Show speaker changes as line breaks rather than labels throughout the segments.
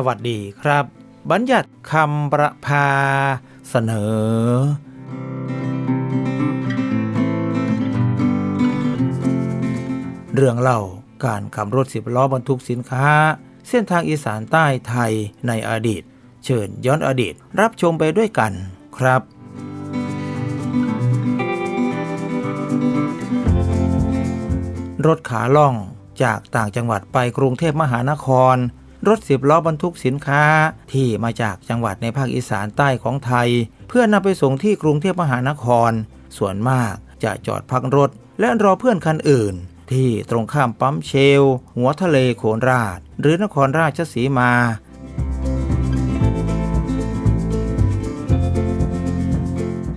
สวัสดีครับ บัญญัติคำประพาเสนอเรื่องเล่าการขับรถสิบล้อบรรทุกสินค้า เส้นทางอีสานใต้ไทยในอดีต เชิญย้อนอดีตรับชมไปด้วยกันครับ รถขาล่องจากต่างจังหวัดไปกรุงเทพมหานคร รถสิบล้อบรรทุกสินค้า ที่มาจากจังหวัดในภาคอีสานใต้ของไทย เพื่อนำไปส่งที่กรุงเทพมหานคร ส่วนมากจะจอดพักรถ และรอเพื่อนคันอื่น ที่ตรงข้ามปั๊มเชล หัวทะเลโขนราช หรือนครราชสีมา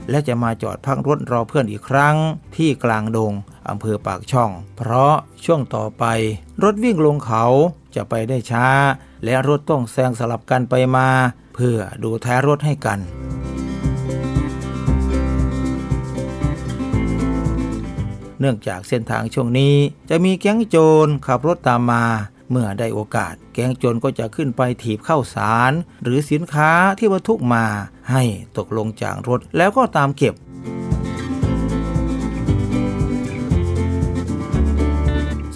และจะมาจอดพักรถรอเพื่อนอีกครั้ง ที่กลางดงอำเภอปากช่อง เพราะช่วงต่อไป รถวิ่งลงเขา จะไปได้ช้า และรถต้องแซงสลับกันไปมา เพื่อดูท้ายรถให้กัน เนื่องจากเส้นทางช่วงนี้จะมีแก๊งโจรขับรถตามมา เมื่อได้โอกาส แก๊งโจรก็จะขึ้นไปถีบเข้าสาร หรือสินค้าที่บรรทุกมา ให้ตกลงจากรถแล้วก็ตามเก็บ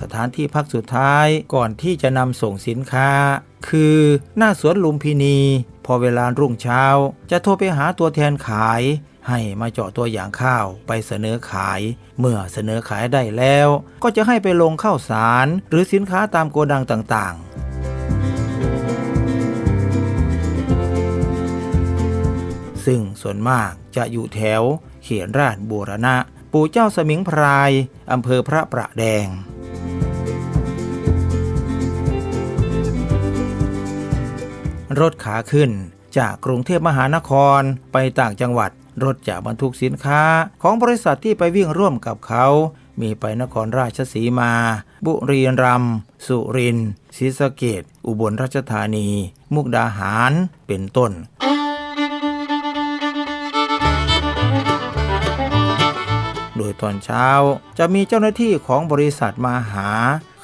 สถานที่พักสุดท้ายก่อนที่จะนำส่งสินค้า คือหน้าสวนลุมพินี พอเวลารุ่งเช้า จะโทรไปหาตัวแทนขาย ให้มาเจาะตัวอย่างข้าวไปเสนอขาย เมื่อเสนอขายได้แล้ว ก็จะให้ไปลงข้าวสาร หรือสินค้าตามโกดังต่างๆซึ่งส่วนมากจะอยู่แถว เขียนราชบูรณะ ปู่เจ้าสมิงพราย อำเภอพระประแดง รถขาขึ้น จากกรุงเทพมหานครไปต่างจังหวัด รถจะบรรทุกสินค้า ของบริษัทที่ไปวิ่งร่วมกับเขา มีไปนครราชสีมา บุรีรัมย์สุรินทร์ศรีสะเกดอุบลราชธานี มุกดาหาร เป็นต้นโดยตอนเช้าจะมีเจ้าหน้าที่ของบริษัทมาหา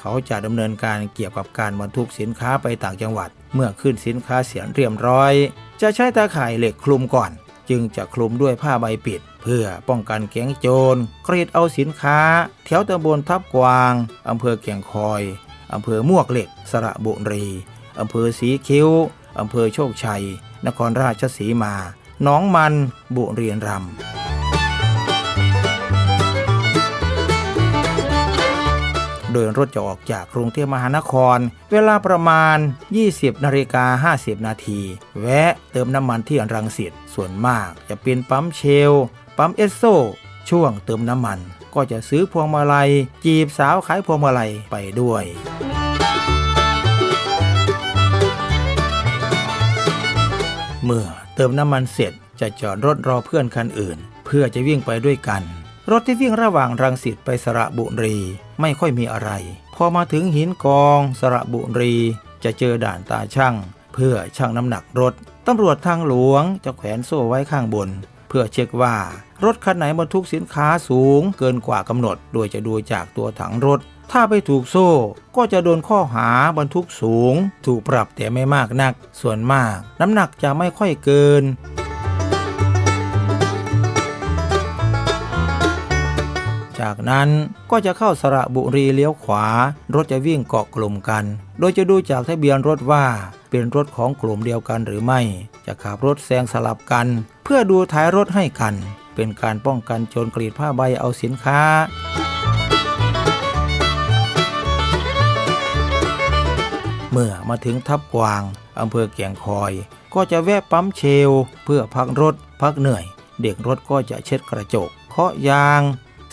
เขาจะดำเนินการเกี่ยวกับการบรรทุกสินค้าไปต่างจังหวัด เมื่อขึ้นสินค้าเสียเรียบร้อย จะใช้ตาข่ายเหล็กคลุมก่อน จึงจะคลุมด้วยผ้าใบปิด เพื่อป้องกันแก๊งโจรกรีดเอาสินค้า แถวตำบลทับกวางอำเภอแก่งคอยอำเภอมวกเหล็ก สระบุรีอำเภอสีคิ้วอำเภอโชคชัย นครราชสีมาหน้องมัน บุรีรัมย์ โดยรถจะออกจากกรุงเทพมหานคร เวลาประมาณ 20นาฬิกา50 นาที แวะเติมน้ำมันที่รังสิตส่วนมากจะเป็นปั๊มเชล ปั๊มเอสโซ ช่วงเติมน้ำมัน ก็จะซื้อพวงมาลัย จีบสาวขายพวงมาลัยไปด้วยเมื่อเติมน้ำมันเสร็จจะจอดรถรอเพื่อนคันอื่น เพื่อจะวิ่งไปด้วยกัน รถที่วิ่งระหว่างรังสิตไปสระบุรีไม่ค่อยมีอะไร พอมาถึงหินกองสระบุรีจะเจอด่านตาช่าง เพื่อชั่งน้ำหนักรถ ตำรวจทางหลวงจะแขวนโซ่ไว้ข้างบน เพื่อเช็คว่ารถคันไหนบรรทุกสินค้าสูงเกินกว่ากำหนด โดยจะดูจากตัวถังรถ ถ้าไปถูกโซ่ก็จะโดนข้อหาบรรทุกสูง ถูกปรับแต่ไม่มากนัก ส่วนมาก น้ำหนักจะไม่ค่อยเกิน จากนั้นก็จะเข้าสระบุรีเลี้ยวขวา รถจะวิ่งเกาะกลุ่มกัน โดยจะดูจากทะเบียนรถว่าเป็นรถของกลุ่มเดียวกันหรือไม่ จะขับรถแซงสลับกัน เพื่อดูท้ายรถให้กัน เป็นการป้องกันโจรกรีดผ้าใบเอาสินค้าเมื่อมาถึงทับกวาง อำเภอแก่งคอย ก็จะแวะปั๊มเชล เพื่อพักรถ พักเหนื่อย เด็กรถก็จะเช็ดกระจก เคาะยาง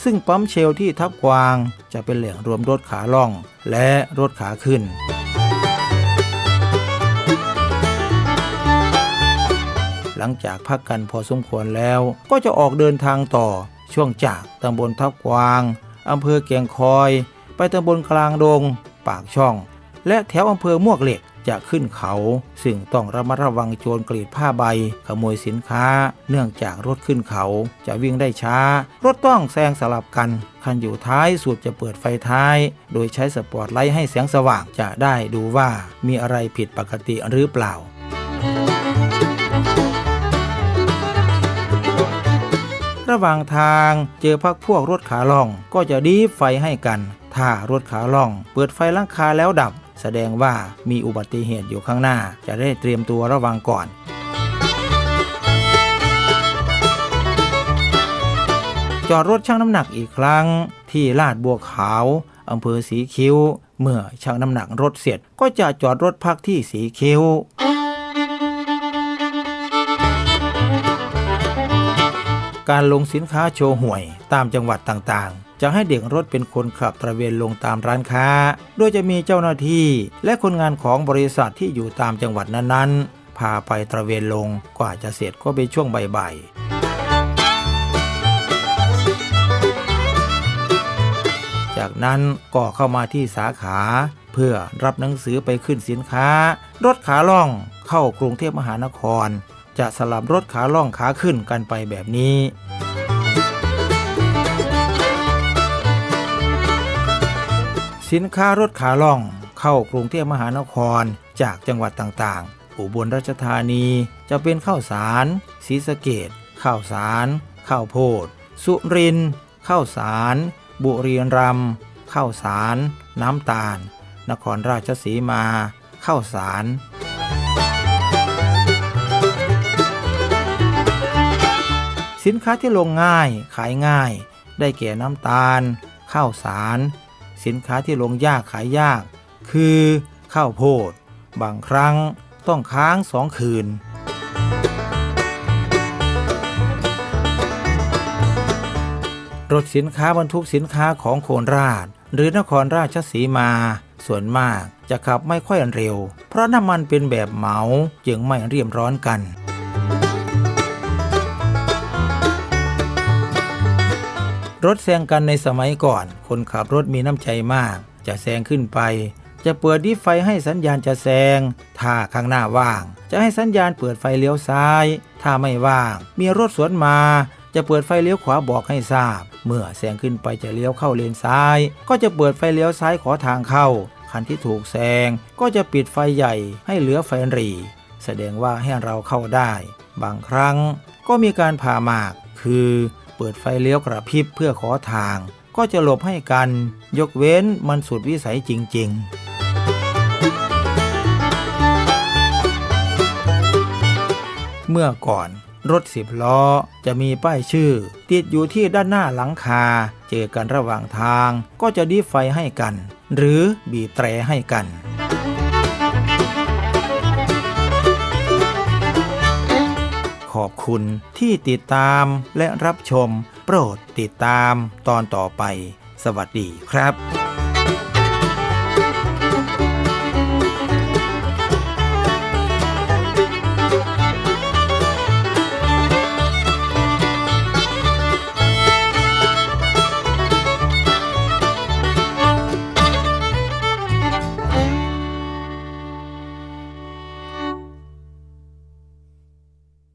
ซึ่งปั๊มเชลที่ทับกวางจะเป็นแหล่งรวมรถขาล่อง และรถขาขึ้น หลังจากพักกันพอสมควรแล้วก็จะออกเดินทางต่อช่วงจากตำบลทับกวางอำเภอเกียงคอย ไปตำบลกลางดง ปากช่อง และแถวอำเภอมวกเหล็ก จะขึ้นเขา ซึ่งต้องระมัดระวังโจรกรีดผ้าใบ ขโมยสินค้า เนื่องจากรถขึ้นเขาจะวิ่งได้ช้า รถต้องแซงสลับกัน คันอยู่ท้ายสุดจะเปิดไฟท้าย โดยใช้สปอตไลท์ให้แสงสว่างจะได้ดูว่ามีอะไรผิดปกติหรือเปล่าระหว่างทางเจอพักพวกรถขาล่อง ก็จะดีไฟให้กัน ถ้ารถขาล่อง เปิดไฟลังคาแล้วดับ แสดงว่ามีอุบัติเหตุอยู่ข้างหน้า จะได้เตรียมตัวระวังก่อนจอดรถชั่งน้ำหนักอีกครั้ง ที่ลาดบัวขาวอำเภอสีคิ้ว เมื่อชั่งน้ำหนักรถเสร็จ ก็จะจอดรถพักที่สีคิ้ว การลงสินค้าโชว์ห่วยตามจังหวัดต่างๆ จะให้เด็กรถเป็นคนขับตระเวนลงตามร้านค้า โดยจะมีเจ้าหน้าที่และคนงานของบริษัทที่อยู่ตามจังหวัดนั้นๆ พาไปตระเวนลงกว่าจะเสร็จก็เป็นช่วงบ่ายๆ จากนั้นก็เข้ามาที่สาขา เพื่อรับหนังสือไปขึ้นสินค้า รถขาล่องเข้ากรุงเทพมหานคร จะสลับรถขาล่องขาขึ้นกันไปแบบนี้ สินค้ารถขาล่องเข้ากรุงเทพมหานครจากจังหวัดต่างๆ อุบลราชธานีจะเป็นข้าวสารศรีสะเกดข้าวสาร ข้าวโพด สุรินข้าวสาร บุรีรัมย์ข้าวสาร น้ำตาล นครราชสีมา ข้าวสารสินค้าที่ลงง่ายขายง่าย ได้แก่น้ำตาล ข้าวสาร สินค้าที่ลงยากขายยาก คือข้าวโพด บางครั้งต้องค้างสองคืน รถสินค้าบรรทุกสินค้าของโคราช หรือนครราชสีมา ส่วนมากจะขับไม่ค่อยเร็ว เพราะน้ำมันเป็นแบบเหมาจึงไม่เรียมร้อนกัน รถแซงกันในสมัยก่อน คนขับรถมีน้ำใจมาก จะแซงขึ้นไป จะเปิดดิฟไฟให้สัญญาณจะแซง ถ้าข้างหน้าว่าง จะให้สัญญาณเปิดไฟเลี้ยวซ้าย ถ้าไม่ว่าง มีรถสวนมา จะเปิดไฟเลี้ยวขวาบอกให้ทราบ เมื่อแซงขึ้นไปจะเลี้ยวเข้าเลนซ้าย ก็จะเปิดไฟเลี้ยวซ้ายขอทางเข้า คันที่ถูกแซงก็จะปิดไฟใหญ่ให้เหลือไฟรี แสดงว่าให้เราเข้าได้ บางครั้งก็มีการผ่าหมาก คือ เปิดไฟเลี้ยวกระพริบเพื่อขอทาง ก็จะหลบให้กัน ยกเว้นมันสุดวิสัยจริง ๆเมื่อก่อนรถสิบล้อจะมีป้ายชื่อ ติดอยู่ที่ด้านหน้าหลังคา เจอกันระหว่างทางก็จะดีไฟให้กัน หรือบีบแตรให้กัน คุณที่ติดตามและรับชม โปรดติดตามตอนต่อไป สวัสดีครับ